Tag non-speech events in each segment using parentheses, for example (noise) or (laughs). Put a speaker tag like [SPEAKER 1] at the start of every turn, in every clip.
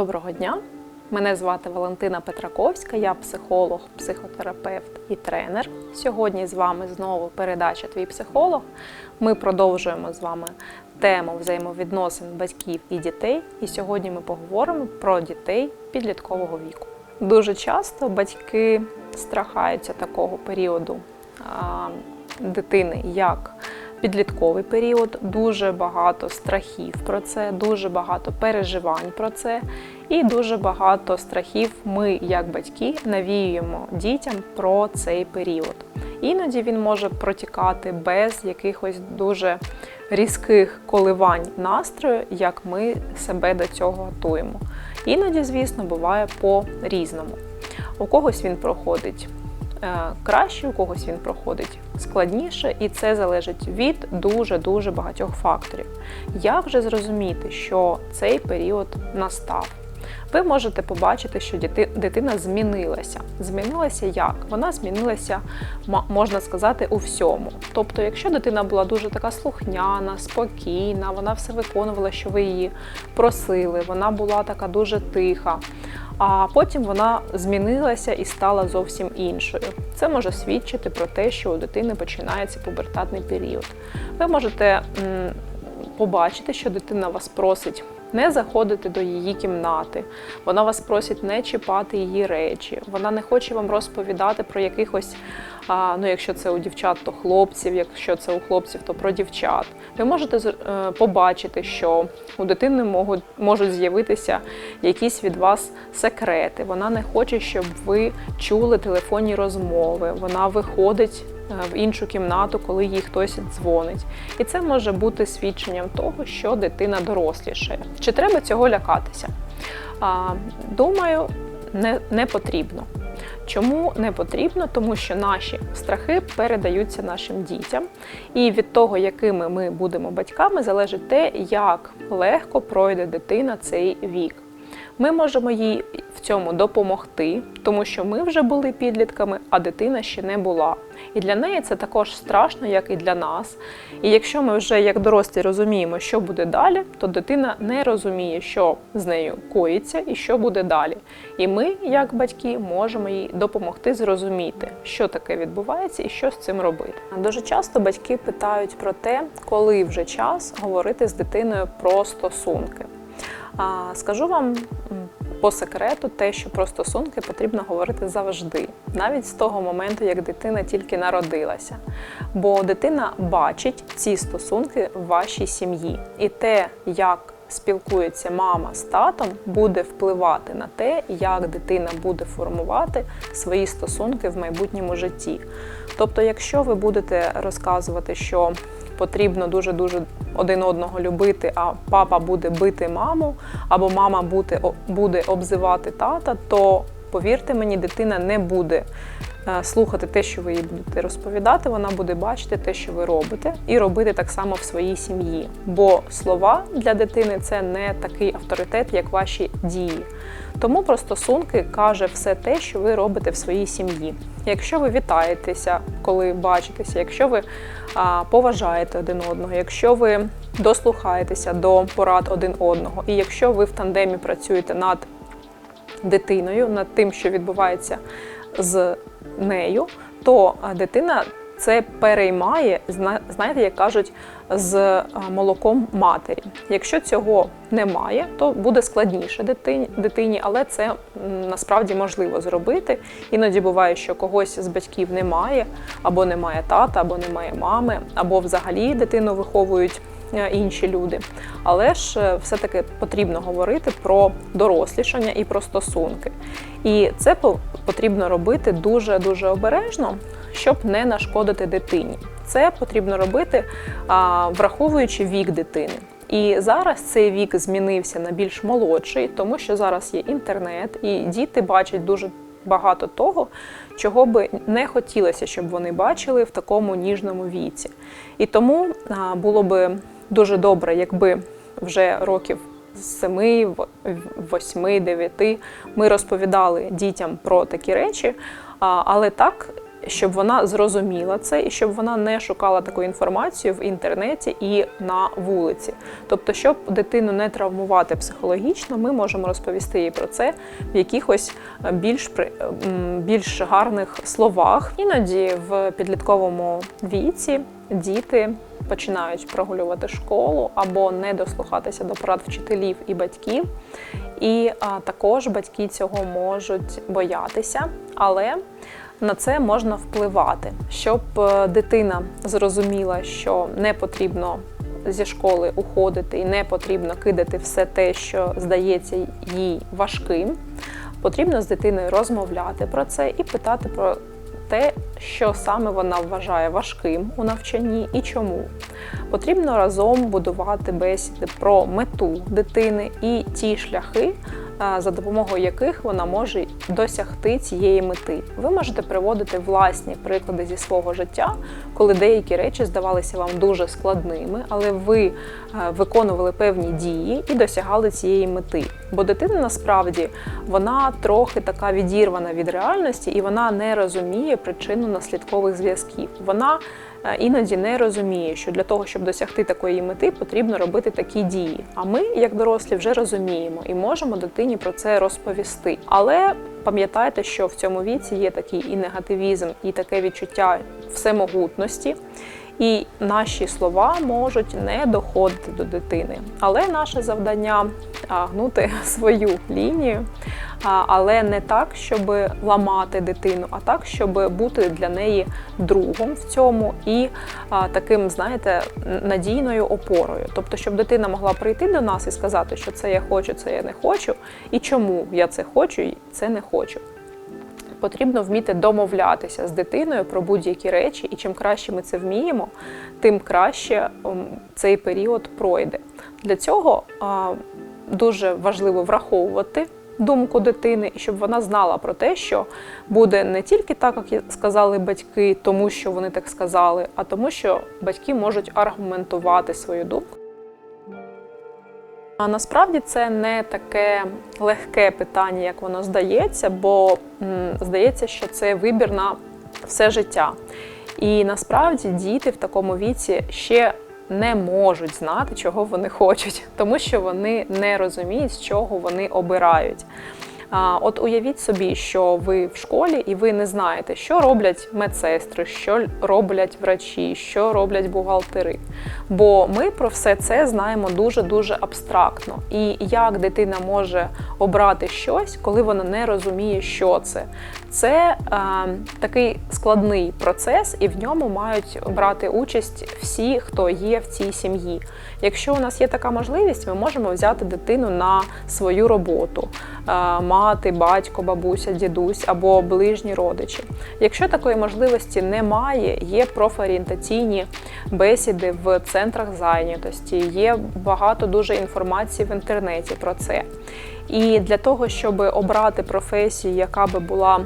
[SPEAKER 1] Доброго дня! Мене звати Валентина Петраковська, я психолог, психотерапевт і тренер. Сьогодні з вами знову передача Твій психолог. Ми продовжуємо з вами тему взаємовідносин батьків і дітей. І сьогодні ми поговоримо про дітей підліткового віку. Дуже часто батьки страхаються такого періоду а, дитини, як підлітковий період, дуже багато страхів про це, дуже багато переживань про це, і дуже багато страхів ми, як батьки, навіюємо дітям про цей період. Іноді він може протікати без якихось дуже різких коливань настрою, як ми себе до цього готуємо. Іноді, звісно, буває по-різному. У когось він проходить краще, у когось він проходить складніше, і це залежить від дуже-дуже багатьох факторів. Як же зрозуміти, що цей період настав? Ви можете побачити, що дитина змінилася. Змінилася як? Вона змінилася, можна сказати, у всьому. Тобто, якщо дитина була дуже така слухняна, спокійна, вона все виконувала, що ви її просили, вона була така дуже тиха. А потім вона змінилася і стала зовсім іншою. Це може свідчити про те, що у дитини починається пубертатний період. Ви можете побачити, що дитина вас просить не заходити до її кімнати, вона вас просить не чіпати її речі, вона не хоче вам розповідати про якихось, а, ну якщо це у дівчат, то хлопців, якщо це у хлопців, то про дівчат. Ви можете е, побачити, що у дитини можуть, можуть з'явитися якісь від вас секрети. Вона не хоче, щоб ви чули телефонні розмови. Вона виходить е, в іншу кімнату, коли їй хтось дзвонить. І це може бути свідченням того, що дитина дорослішає. Чи треба цього лякатися? Думаю, не, не потрібно. Чому не потрібно? Тому що наші страхи передаються нашим дітям, і від того, якими ми будемо батьками, залежить те, як легко пройде дитина цей вік. Ми можемо їй цьому допомогти, тому що ми вже були підлітками, а дитина ще не була. І для неї це також страшно, як і для нас. І якщо ми вже як дорослі розуміємо, що буде далі, то дитина не розуміє, що з нею коїться і що буде далі. І ми, як батьки, можемо їй допомогти зрозуміти, що таке відбувається і що з цим робити. Дуже часто батьки питають про те, коли вже час говорити з дитиною про стосунки. Скажу вам по секрету те, що про стосунки потрібно говорити завжди, навіть з того моменту, як дитина тільки народилася. Бо дитина бачить ці стосунки в вашій сім'ї, і те, як спілкується мама з татом, буде впливати на те, як дитина буде формувати свої стосунки в майбутньому житті. Тобто, якщо ви будете розказувати, що потрібно дуже дуже один одного любити, а папа буде бити маму, або мама буде, буде обзивати тата, то повірте мені, дитина не буде е, слухати те, що ви їй будете розповідати. Вона буде бачити те, що ви робите, і робити так само в своїй сім'ї. Бо слова для дитини це не такий авторитет, як ваші дії. Тому про стосунки каже все те, що ви робите в своїй сім'ї. Якщо ви вітаєтеся, коли бачитеся, якщо ви а, поважаєте один одного, якщо ви дослухаєтеся до порад один одного, і якщо ви в тандемі працюєте над дитиною, над тим, що відбувається з нею, то дитина це переймає, зна- знаєте, як кажуть, з молоком матері. Якщо цього немає, то буде складніше дитині, але це насправді можливо зробити. Іноді буває, що когось з батьків немає, або немає тата, або немає мами, або взагалі дитину виховують е, інші люди. Але ж е, все-таки потрібно говорити про дорослішання і про стосунки. І це по- потрібно робити дуже дуже обережно, щоб не нашкодити дитині. Це потрібно робити, враховуючи вік дитини. І зараз цей вік змінився на більш молодший, тому що зараз є інтернет, і діти бачать дуже багато того, чого би не хотілося, щоб вони бачили в такому ніжному віці. І тому було би дуже добре, якби вже років з 7, 8, 9 ми розповідали дітям про такі речі, але так щоб вона зрозуміла це і щоб вона не шукала таку інформацію в інтернеті і на вулиці. Тобто, щоб дитину не травмувати психологічно, ми можемо розповісти їй про це в якихось е, більш при- більш гарних словах. Іноді в підлітковому віці діти починають прогулювати школу або не дослухатися до порад вчителів і батьків. І а, також батьки цього можуть боятися, але на це можна впливати, щоб е, дитина зрозуміла, що не потрібно зі школи уходити і не потрібно кидати все те, що здається їй важким. Потрібно з дитиною розмовляти про це і питати про те, що саме вона вважає важким у навчанні і чому. Потрібно разом будувати бесіди про мету дитини і ті шляхи, за допомогою яких вона може досягти цієї мети. Ви можете приводити власні приклади зі свого життя, коли деякі речі здавалися вам дуже складними, але ви е, виконували певні дії і досягали цієї мети. Бо дитина насправді вона трохи така відірвана від реальності, і вона не розуміє причинно-наслідкових зв'язків. Вона іноді не розуміє, що для того, щоб досягти такої мети, потрібно робити такі дії. А ми, як дорослі, вже розуміємо і можемо дитині про це розповісти. Але пам'ятайте, що в цьому віці є такий і негативізм, і таке відчуття всемогутності. І наші слова можуть не доходити до дитини. Але наше завдання гнути (laughs) свою лінію, але не так, щоб ламати дитину, а так, щоб бути для неї другом в цьому і таким, знаєте, надійною опорою. Тобто, щоб дитина могла прийти до нас і сказати, що це я хочу, це я не хочу, і чому я це хочу, і це не хочу потрібно вміти домовлятися з дитиною про будь-які речі, і чим краще ми це вміємо, тим краще ем, цей період пройде. Для цього дуже важливо враховувати. Думку дитини, щоб вона знала про те, що буде не тільки так, як сказали батьки, тому що вони так сказали, а тому, що батьки можуть аргументувати свою думку. А насправді це не таке легке питання, як воно здається, бо здається, що це вибір на все життя. І насправді діти в такому віці ще не можуть знати, чого вони хочуть, (laughs) тому що вони не розуміють, з чого вони обирають. От уявіть собі, що ви в школі і ви не знаєте, що роблять медсестри, що роблять врачі, що роблять бухгалтери. Бо ми про все це знаємо дуже-дуже абстрактно. І як дитина може обрати щось, коли вона не розуміє, що це. Це е, такий складний процес, і в ньому мають брати участь всі, хто є в цій сім'ї. Якщо у нас є така можливість, ми можемо взяти дитину на свою роботу, е, мати, батько, бабуся, дідусь або ближні родичі. Якщо такої можливості немає, є профорієнтаційні бесіди в центрах зайнятості, є багато дуже інформації в інтернеті про це. І для того, щоб обрати професію, яка би була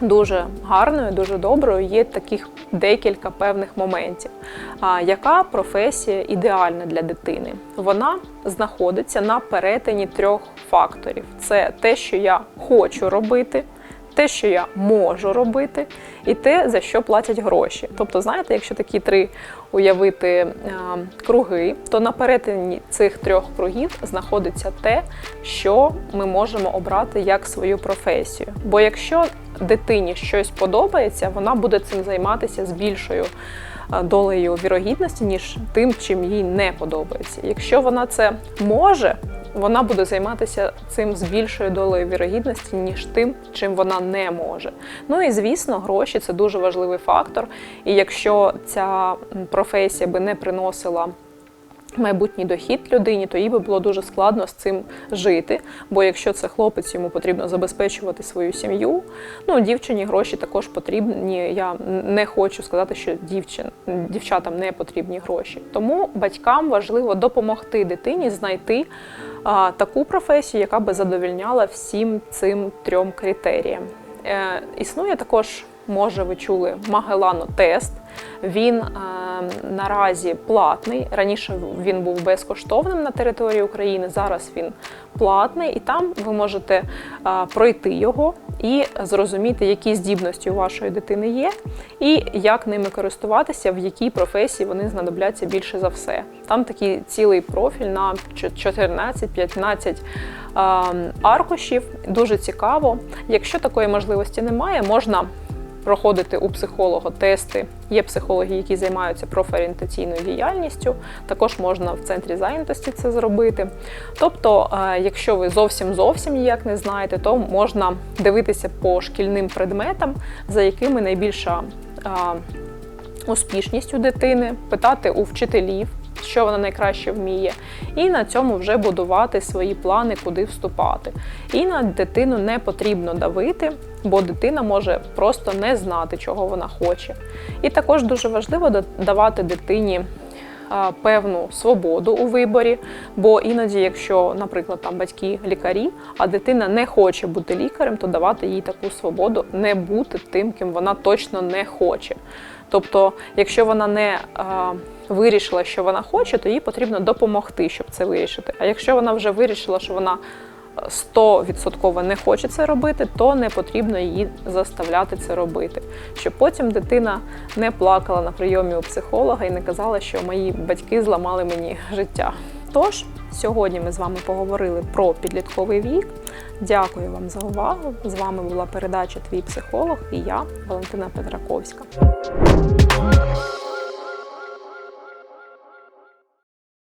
[SPEAKER 1] дуже гарною, дуже доброю, є таких декілька певних моментів. А яка професія ідеальна для дитини? Вона знаходиться на перетині трьох факторів: це те, що я хочу робити. Те, що я можу робити, і те, за що платять гроші. Тобто, знаєте, якщо такі три уявити е, круги, то на перетині цих трьох кругів знаходиться те, що ми можемо обрати як свою професію. Бо якщо дитині щось подобається, вона буде цим займатися з більшою е, долею вірогідності, ніж тим, чим їй не подобається. Якщо вона це може, вона буде займатися цим з більшою долею вірогідності, ніж тим, чим вона не може. Ну і звісно, гроші це дуже важливий фактор. І якщо ця професія би не приносила майбутній дохід людині, то їй би було дуже складно з цим жити. Бо якщо це хлопець, йому потрібно забезпечувати свою сім'ю. Ну, дівчині гроші також потрібні. Я не хочу сказати, що дівчин, дівчатам не потрібні гроші. Тому батькам важливо допомогти дитині знайти таку професію, яка би задовільняла всім цим трьом критеріям. Е, існує також, може, ви чули Магелано тест. Він е, наразі платний. Раніше він був безкоштовним на території України. Зараз він платний, і там ви можете е, пройти його і зрозуміти, які здібності у вашої дитини є, і як ними користуватися, в якій професії вони знадобляться більше за все. Там такий цілий профіль на 14-15 е, аркушів. Дуже цікаво. Якщо такої можливості немає, можна проходити у психолога тести. Є психологи, які займаються профорієнтаційною діяльністю. Також можна в центрі зайнятості це зробити. Тобто, е, якщо ви зовсім зовсім ніяк не знаєте, то можна дивитися по шкільним предметам, за якими найбільша е, успішність у дитини, питати у вчителів. Що вона найкраще вміє, і на цьому вже будувати свої плани, куди вступати. І на дитину не потрібно давити, бо дитина може просто не знати, чого вона хоче. І також дуже важливо давати дитині певну свободу у виборі, бо іноді, якщо, наприклад, там батьки лікарі, а дитина не хоче бути лікарем, то давати їй таку свободу не бути тим, ким вона точно не хоче. Тобто, якщо вона не а, вирішила, що вона хоче, то їй потрібно допомогти, щоб це вирішити. А якщо вона вже вирішила, що вона 100% не хоче це робити, то не потрібно її заставляти це робити. Щоб потім дитина не плакала на прийомі у психолога і не казала, що мої батьки зламали мені життя. Тож, сьогодні ми з вами поговорили про підлітковий вік. Дякую вам за увагу. З вами була передача Твій психолог і я, Валентина Петраковська.